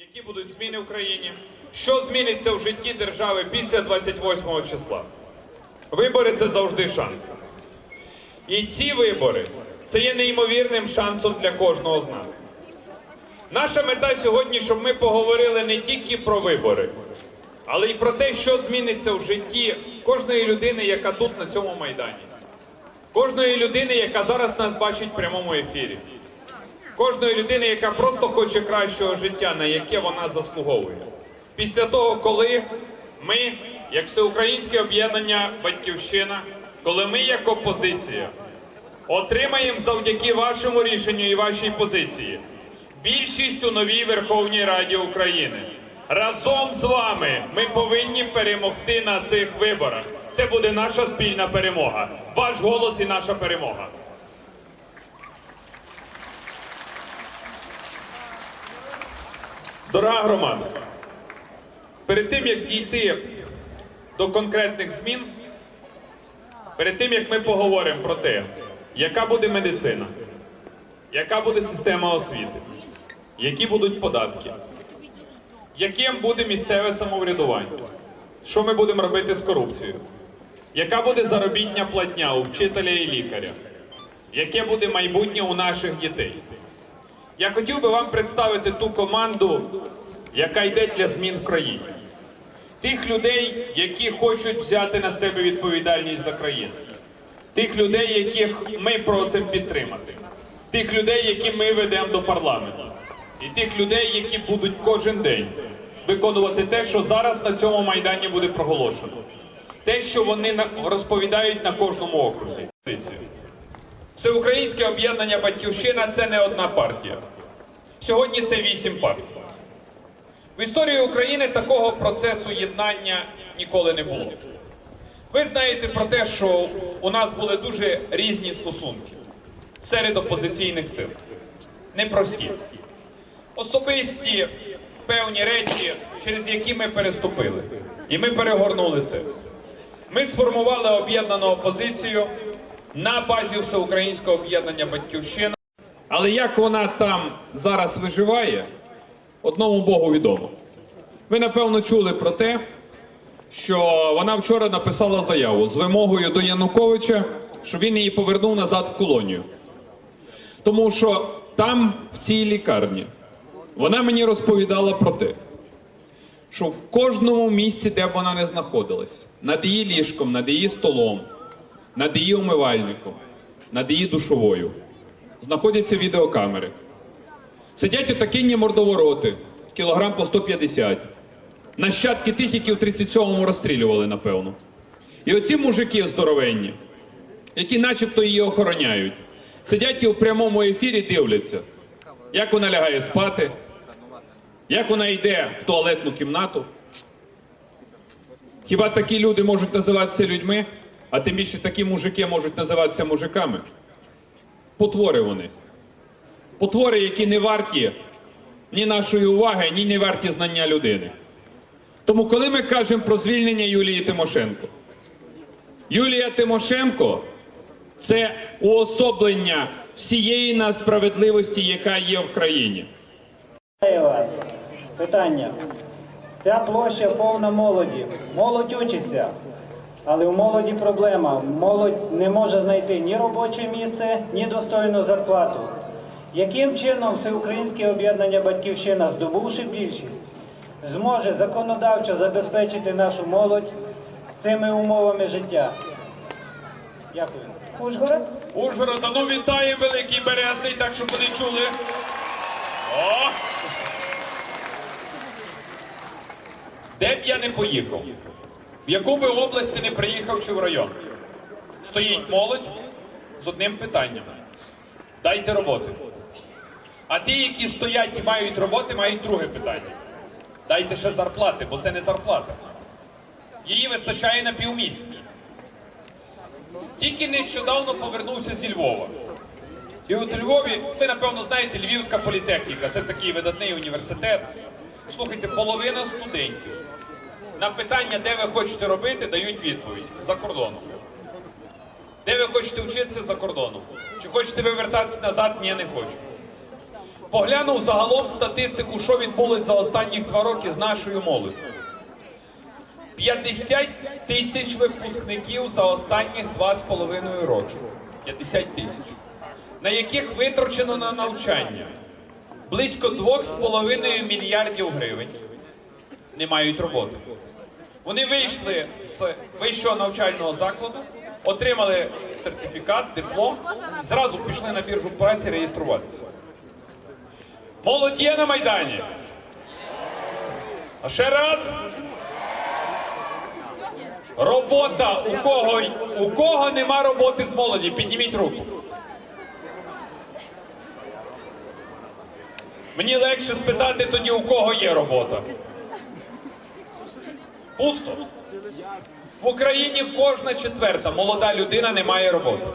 Які будуть зміни в країні? Що зміниться в житті держави після 28 числа? Вибори це завжди шанс. І ці вибори це є неймовірним шансом для кожного з нас. Наша мета сьогодні, щоб ми поговорили не тільки про вибори, але й про те, що зміниться в житті кожної людини, яка тут на цьому майдані, кожної людини, яка зараз нас бачить в прямому ефірі, кожної людини, яка просто хоче кращого життя, на яке вона заслуговує. Після того, коли ми, як всеукраїнське об'єднання Батьківщина, коли ми як опозиція отримаємо завдяки вашому рішенню і вашій позиції більшість у новій Верховній Раді України. Разом з вами ми повинні перемогти на цих виборах. Це буде наша спільна перемога. Ваш голос і наша перемога. Дорога громада, перед тим як дійти до конкретних змін, перед тим як ми поговоримо про те, яка буде медицина, яка буде система освіти, які будуть податки, яким буде місцеве самоврядування, що ми будемо робити з корупцією, яка буде заробітня платня у вчителя і лікаря, яке буде майбутнє у наших дітей. Я хотів би вам представити ту команду, яка йде для змін в країні. Тих людей, які хочуть взяти на себе відповідальність за країну. Тих людей, яких ми просимо підтримати. Тих людей, які ми ведемо до парламенту. І тих людей, які будуть кожен день виконувати те, що зараз на цьому майдані буде проголошено. Те, що вони розповідають на кожному окрузі. Всеукраїнське об'єднання Батьківщина це не одна партія. Сьогодні це вісім партій. В історії України такого процесу єднання ніколи не було. Ви знаєте про те, що у нас були дуже різні стосунки серед опозиційних сил. Непрості. Особисті певні речі, через які ми переступили. І ми перегорнули це. Ми сформували об'єднану опозицію на базі всеукраїнського об'єднання Батьківщина. Але як вона там зараз виживає, одному Богу відомо. Ви напевно чули про те, що вона вчора написала заяву з вимогою до Януковича, щоб він її повернув назад в колонію. Тому що там, в цій лікарні, вона мені розповідала про те, що в кожному місці, де б вона не знаходилась, над її ліжком, над її столом, над її умивальником, над її душовою, знаходяться відеокамери. Сидять отакінні мордовороти, кілограм по 150. Нащадки тих, які в 37-му розстрілювали, напевно. І оці мужики здоровенні, які начебто її охороняють, сидять і в прямому ефірі дивляться, як вона лягає спати, як вона йде в туалетну кімнату. Хіба такі люди можуть називатися людьми, а тим більше такі мужики можуть називатися мужиками? Потвори вони. Потвори, які не варті ні нашої уваги, ні не варті знання людини. Тому, коли ми кажемо про звільнення Юлії Тимошенко, Юлія Тимошенко це уособлення всієї несправедливості, яка є в країні. Вас. Питання. Ця площа повна молоді. Молодь учиться. Але у молоді проблема. Молодь не може знайти ні робоче місце, ні достойну зарплату. Яким чином всеукраїнське об'єднання Батьківщина, здобувши більшість, зможе законодавчо забезпечити нашу молодь цими умовами життя? Дякую. Ужгород. Ужгород, а ну вітаємо Великий Березний, так щоб вони чули. О! Де б я не поїхав, в яку би область ти не приїхав чи в район, стоїть молодь з одним питанням. Дайте роботи. А ті, які стоять і мають роботи, мають друге питання. Дайте ще зарплати, бо це не зарплата. Її вистачає на півмісяця. Тільки нещодавно повернувся зі Львова. І от у Львові, ви напевно знаєте, Львівська політехніка це такий видатний університет. Слухайте, половина студентів на питання, де ви хочете робити, дають відповідь за кордоном. Де ви хочете вчитися за кордоном? Чи хочете ви вертатися назад? Ні, не хочу. Поглянув загалом статистику, що відбулось за останні два роки з нашою молоддю. 50 тисяч випускників за з половиною роки. 50 тисяч. На яких витрачено на навчання близько 2,5 мільярдів гривень. Не мають роботи. Вони вийшли з вищого навчального закладу, отримали сертифікат, диплом, зразу пішли на біржу праці реєструватися. Молодь є на Майдані. А ще раз. Робота у кого у кого нема роботи з молоді? Підніміть руку. Мені легше спитати тоді, у кого є робота. Пусто. В Україні кожна четверта молода людина не має роботи.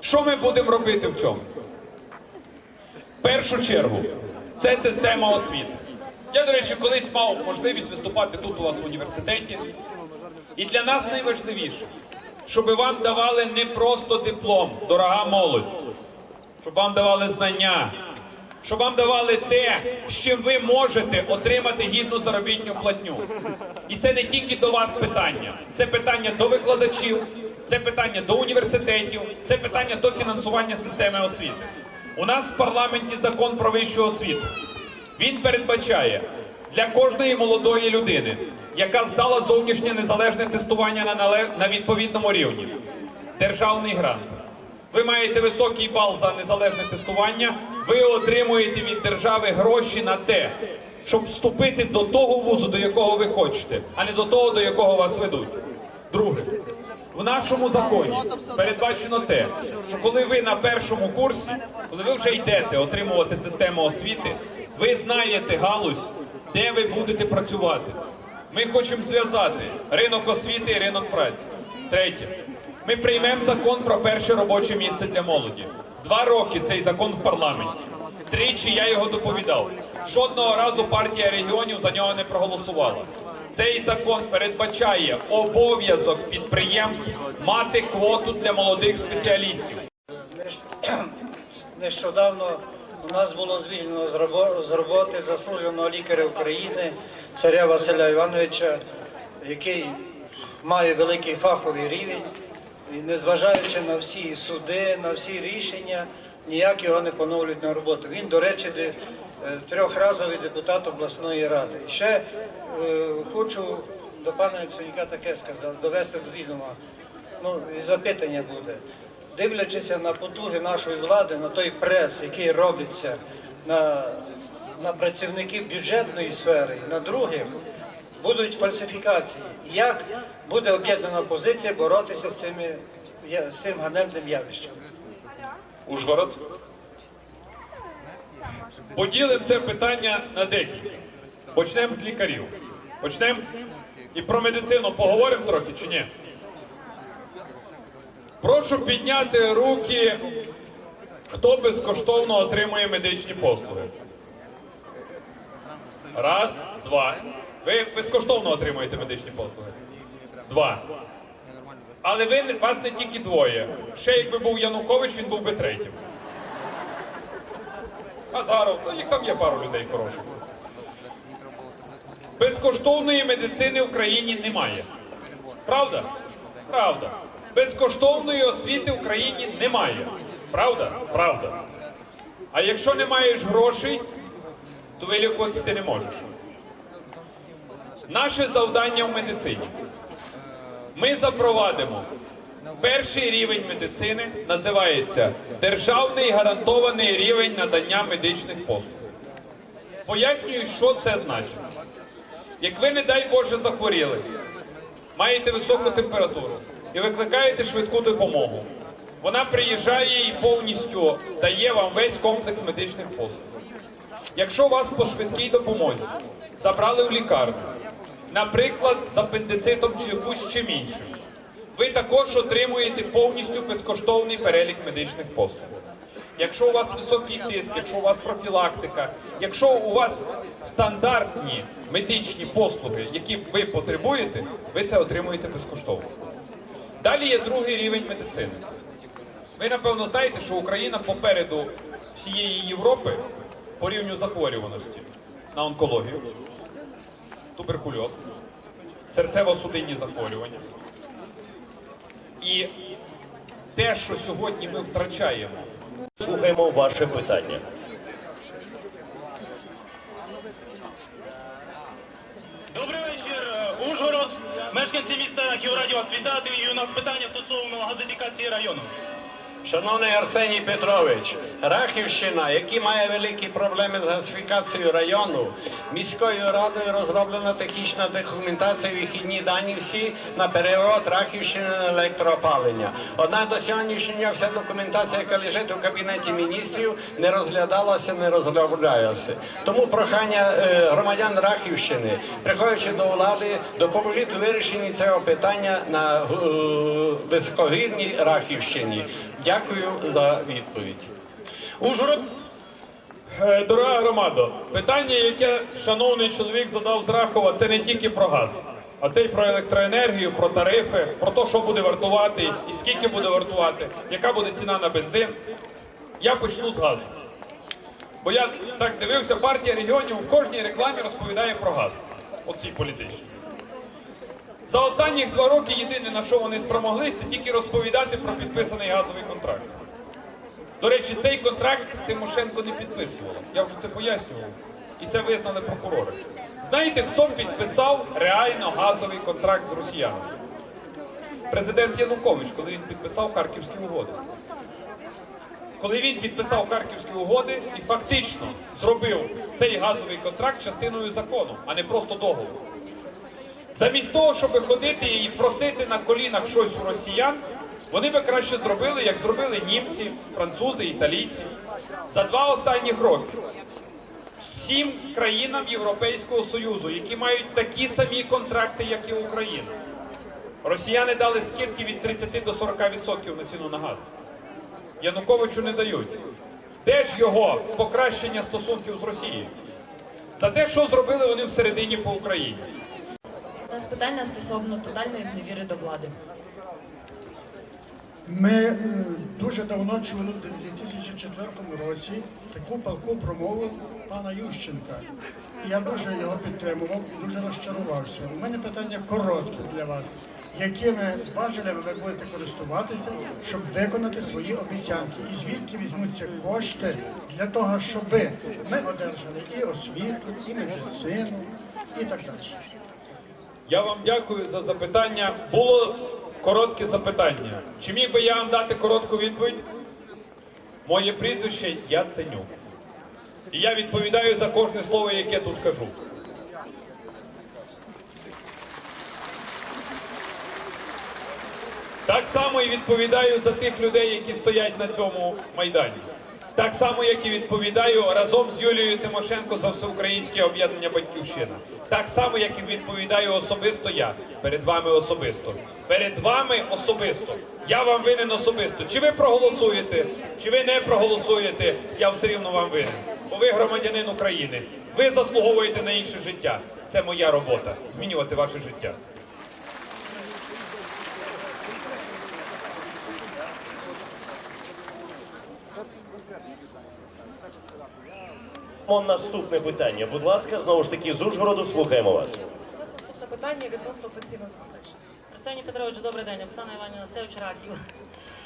Що ми будемо робити в цьому? В першу чергу, це система освіти. Я, до речі, колись мав можливість виступати тут у вас в університеті. І для нас найважливіше, щоб вам давали не просто диплом, дорога молодь, щоб вам давали знання, щоб вам давали те, з чим ви можете отримати гідну заробітну платню. І це не тільки до вас питання, це питання до викладачів, це питання до університетів, це питання до фінансування системи освіти. У нас в парламенті закон про вищу освіту. Він передбачає для кожної молодої людини, яка здала зовнішнє незалежне тестування на, нале- на відповідному рівні, державний грант. Ви маєте високий бал за незалежне тестування, ви отримуєте від держави гроші на те, щоб вступити до того вузу, до якого ви хочете, а не до того, до якого вас ведуть. Друге, в нашому законі передбачено те, що коли ви на першому курсі, коли ви вже йдете отримувати систему освіти, ви знаєте галузь, де ви будете працювати. Ми хочемо зв'язати ринок освіти і ринок праці. Третє. Ми приймемо закон про перше робоче місце для молоді. Два роки цей закон в парламенті. Тричі я його доповідав. Жодного разу партія регіонів за нього не проголосувала. Цей закон передбачає обов'язок підприємств мати квоту для молодих спеціалістів. Нещодавно у нас було звільнено з роботи заслуженого лікаря України царя Василя Івановича, який має великий фаховий рівень, і незважаючи на всі суди, на всі рішення, ніяк його не поновлюють на роботу. Він, до речі, е, трьохразовий депутат обласної ради. І ще е, хочу до пана Яценюка таке сказати, довести до відома. Ну, і запитання буде. Дивлячися на потуги нашої влади, на той прес, який робиться на, на працівників бюджетної сфери, на других, будуть фальсифікації. Як буде об'єднана позиція боротися з, цими, з цим ганебним явищем? Ужгород. Поділимо це питання на декілька. Почнемо з лікарів. Почнемо і про медицину поговоримо трохи чи ні? Прошу підняти руки, хто безкоштовно отримує медичні послуги. Раз, два. Ви безкоштовно отримуєте медичні послуги. Два. Але ви вас не тільки двоє. Ще якби був Янукович, він був би третім. Азаров, ну їх там є пару людей хороших. Безкоштовної медицини в країні немає. Правда? Правда. Безкоштовної освіти в країні немає. Правда? Правда. А якщо не маєш грошей, то вилікуватися ти не можеш. Наше завдання в медицині. Ми запровадимо перший рівень медицини, називається Державний гарантований рівень надання медичних послуг. Пояснюю, що це значить. Як ви, не дай Боже, захворіли, маєте високу температуру і викликаєте швидку допомогу, вона приїжджає і повністю дає вам весь комплекс медичних послуг. Якщо вас по швидкій допомозі забрали в лікарню, наприклад, з апендицитом чи якусь чим іншим, ви також отримуєте повністю безкоштовний перелік медичних послуг. Якщо у вас високий тиск, якщо у вас профілактика, якщо у вас стандартні медичні послуги, які ви потребуєте, ви це отримуєте безкоштовно. Далі є другий рівень медицини. Ви напевно знаєте, що Україна попереду всієї Європи по рівню захворюваності на онкологію, туберкульоз, серцево-судинні захворювання. І те, що сьогодні ми втрачаємо Слухаємо ваше питання. Добрий вечір, е, Ужгород. Мешканці міста Кіораді вас вітати. І у нас питання стосовно газифікації району. Шановний Арсеній Петрович, Рахівщина, які має великі проблеми з газифікацією району, міською радою розроблена технічна документація, вихідні дані всі на переворот Рахівщини на електроопалення. Однак до сьогоднішнього вся документація, яка лежить у кабінеті міністрів, не розглядалася, не розроблялася. Тому прохання е, громадян Рахівщини, приходячи до влади, допоможіть у вирішенні цього питання на е, високогірній Рахівщині. Дякую за відповідь. Ужгород. Е, Дорога громадо, питання, яке шановний чоловік задав з Рахова, це не тільки про газ, а це й про електроенергію, про тарифи, про те, що буде вартувати і скільки буде вартувати, яка буде ціна на бензин. Я почну з газу. Бо я так дивився, партія регіонів в кожній рекламі розповідає про газ. Оцій політичній. За останні два роки єдине, на що вони спромоглися, це тільки розповідати про підписаний газовий контракт. До речі, цей контракт Тимошенко не підписувала. Я вже це пояснював. І це визнали прокурори. Знаєте, хто підписав реально газовий контракт з росіянами? Президент Янукович, коли він підписав Харківські угоди. Коли він підписав Харківські угоди і фактично зробив цей газовий контракт частиною закону, а не просто договору. Замість того, щоб ходити і просити на колінах щось у росіян, вони би краще зробили, як зробили німці, французи, італійці. За два останніх роки всім країнам Європейського Союзу, які мають такі самі контракти, як і Україна, росіяни дали скидки від 30 до 40% на ціну на газ. Януковичу не дають. Де ж його покращення стосунків з Росією? За те, що зробили вони всередині по Україні. У нас питання стосовно тотальної зневіри до влади. Ми е, дуже давно чули в 2004 році таку палку промову пана Ющенка. Я дуже його підтримував і дуже розчарувався. У мене питання коротке для вас. Якими важелями ви будете користуватися, щоб виконати свої обіцянки? І звідки візьмуться кошти для того, щоб ми одержали і освіту, і медицину, і так далі? Я вам дякую за запитання. Було коротке запитання. Чи міг би я вам дати коротку відповідь? Моє прізвище Яценюк. І я відповідаю за кожне слово, яке тут кажу. Так само і відповідаю за тих людей, які стоять на цьому майдані. Так само, як і відповідаю разом з Юлією Тимошенко за всеукраїнське об'єднання Батьківщина. Так само, як і відповідаю особисто я перед вами особисто. Перед вами особисто. Я вам винен особисто. Чи ви проголосуєте, чи ви не проголосуєте, я все рівно вам винен. Бо ви громадянин України. Ви заслуговуєте на інше життя. Це моя робота змінювати ваше життя. Наступне питання. Будь ласка, знову ж таки з Ужгороду слухаємо вас. Тобто питання відносно пенсійного забезпечення. Арсеній Петрович, добрий день. Оксана Іванівна Севич Раків.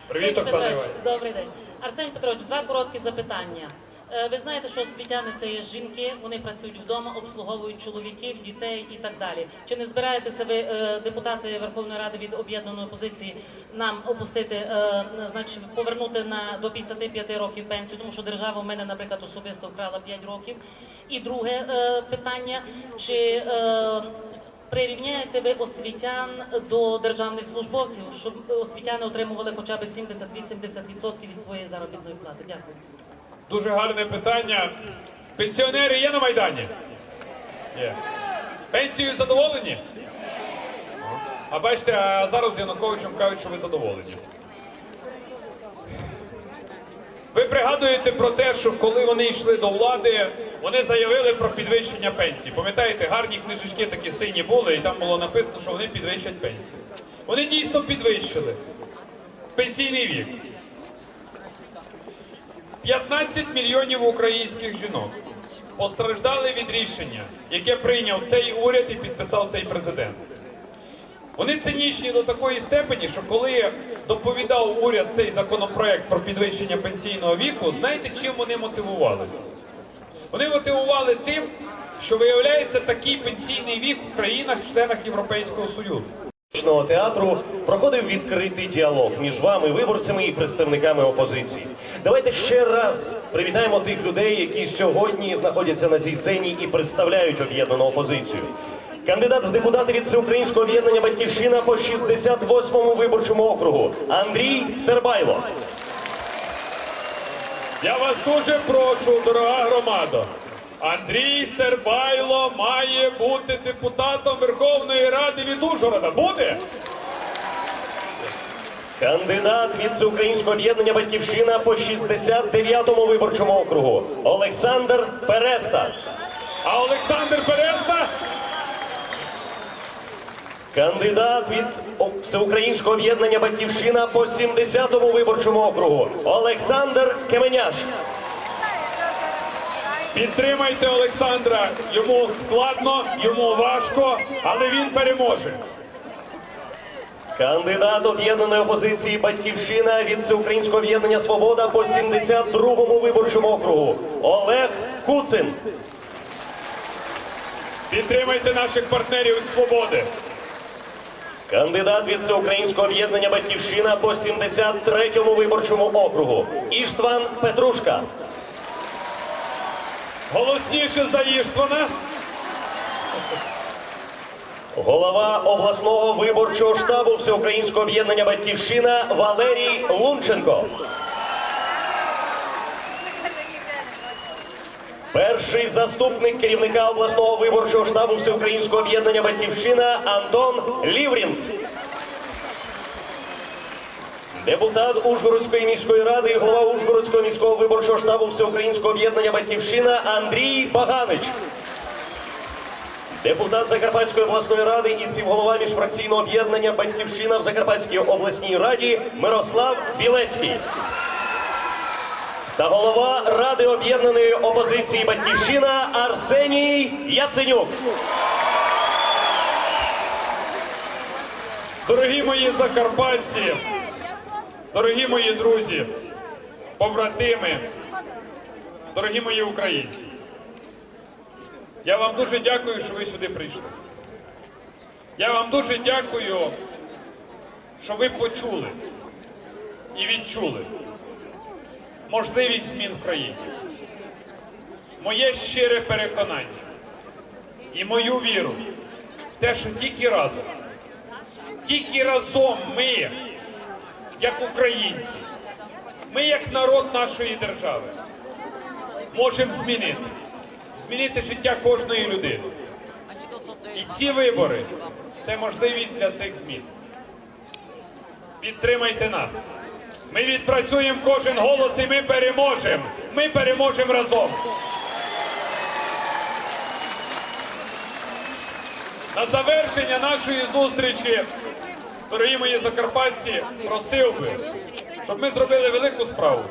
Привіт, Оксана Іванівна. Добрий день. Арсеній Петрович, два короткі запитання. Е, Ви знаєте, що освітяни це є жінки, вони працюють вдома, обслуговують чоловіків, дітей і так далі. Чи не збираєтеся ви, е, депутати Верховної Ради від об'єднаної опозиції, нам опустити, е, значить, повернути на до 55 років пенсію, тому що держава в мене, наприклад, особисто вкрала 5 років. І друге питання: чи Прирівняєте ви освітян до державних службовців, щоб освітяни отримували хоча б 70-80% від своєї заробітної плати. Дякую. Дуже гарне питання. Пенсіонери є на Майдані? Є. Пенсією задоволені? А бачите, а зараз з Януковичем кажуть, що ви задоволені. Ви пригадуєте про те, що коли вони йшли до влади, вони заявили про підвищення пенсій. Пам'ятаєте, гарні книжечки такі сині були, і там було написано, що вони підвищать пенсії. Вони дійсно підвищили пенсійний вік. 15 мільйонів українських жінок постраждали від рішення, яке прийняв цей уряд і підписав цей президент. Вони цинічні до такої степені, що коли доповідав уряд цей законопроект про підвищення пенсійного віку, знаєте, чим вони мотивували? Вони мотивували тим, що виявляється такий пенсійний вік в країнах-членах Європейського Союзу. Театру проходив відкритий діалог між вами, виборцями і представниками опозиції. Давайте ще раз привітаємо тих людей, які сьогодні знаходяться на цій сцені і представляють об'єднану опозицію. Кандидат в депутати від Всеукраїнського об'єднання Батьківщина по 68-му виборчому округу Андрій Сербайло. Я вас дуже прошу, дорога громада. Андрій Сербайло має бути депутатом Верховної Ради від Ужгорода. Буде? Кандидат від Всеукраїнського об'єднання Батьківщина по 69-му виборчому округу Олександр Переста. А Олександр Березна? Кандидат від Всеукраїнського об'єднання Батьківщина по 70-му виборчому округу Олександр Кеменяш. Підтримайте Олександра. Йому складно, йому важко, але він переможе. Кандидат об'єднаної опозиції Батьківщина від Всеукраїнського об'єднання Свобода по 72-му виборчому округу Олег Куцин. Підтримайте наших партнерів із свободи. Кандидат від Всеукраїнського об'єднання Батьківщина по 73-му виборчому округу Іштван Петрушка. Голосніше за Іштвана. Голова обласного виборчого штабу Всеукраїнського об'єднання Батьківщина Валерій Лунченко. Перший заступник керівника обласного виборчого штабу Всеукраїнського об'єднання Батьківщина Антон Ліврінц. Депутат Ужгородської міської ради і голова Ужгородського міського виборчого штабу Всеукраїнського об'єднання Батьківщина Андрій Баганич. Депутат Закарпатської обласної ради і співголова міжфракційного об'єднання Батьківщина в Закарпатській обласній раді Мирослав Білецький. Та голова Ради об'єднаної опозиції Батьківщина Арсеній Яценюк. Дорогі мої закарпатці, дорогі мої друзі, побратими, дорогі мої українці. Я вам дуже дякую, що ви сюди прийшли. Я вам дуже дякую, що ви почули і відчули можливість змін в країні. Моє щире переконання і мою віру в те, що тільки разом, тільки разом ми, як українці, ми як народ нашої держави, можемо змінити, змінити життя кожної людини. І ці вибори це можливість для цих змін. Підтримайте нас. Ми відпрацюємо кожен голос і ми переможемо. Ми переможемо разом. На завершення нашої зустрічі, дорогі мої закарпатці, просив би, щоб ми зробили велику справу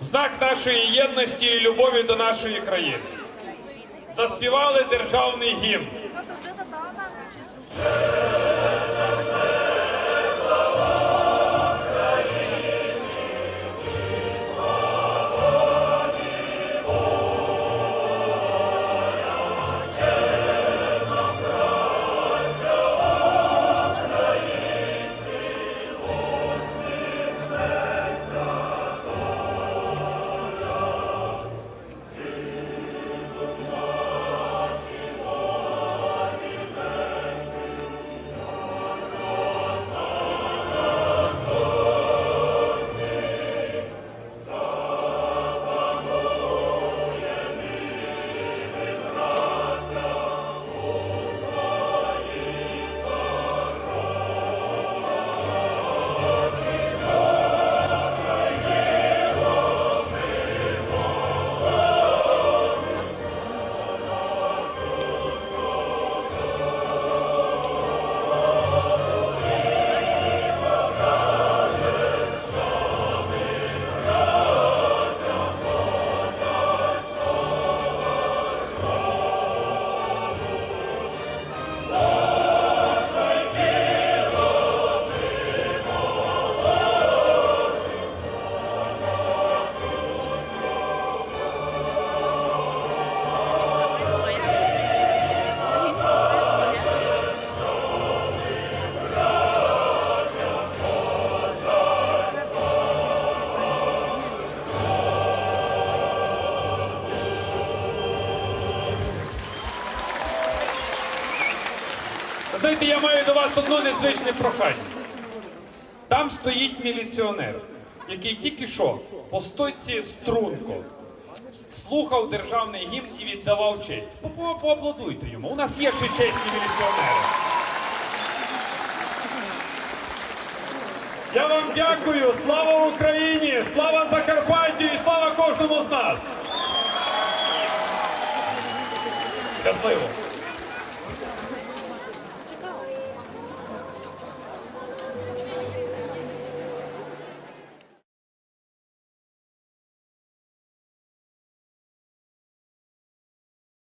знак нашої єдності і любові до нашої країни. Заспівали державний гімн. Вас одне незвичне прохання. Там стоїть міліціонер, який тільки що по стойці струнко слухав державний гімн і віддавав честь. По- Поаплодуйте йому. У нас є ще чесні міліціонери. Я вам дякую. Слава Україні! Слава Закарпаттю і слава кожному з нас! Щасливо!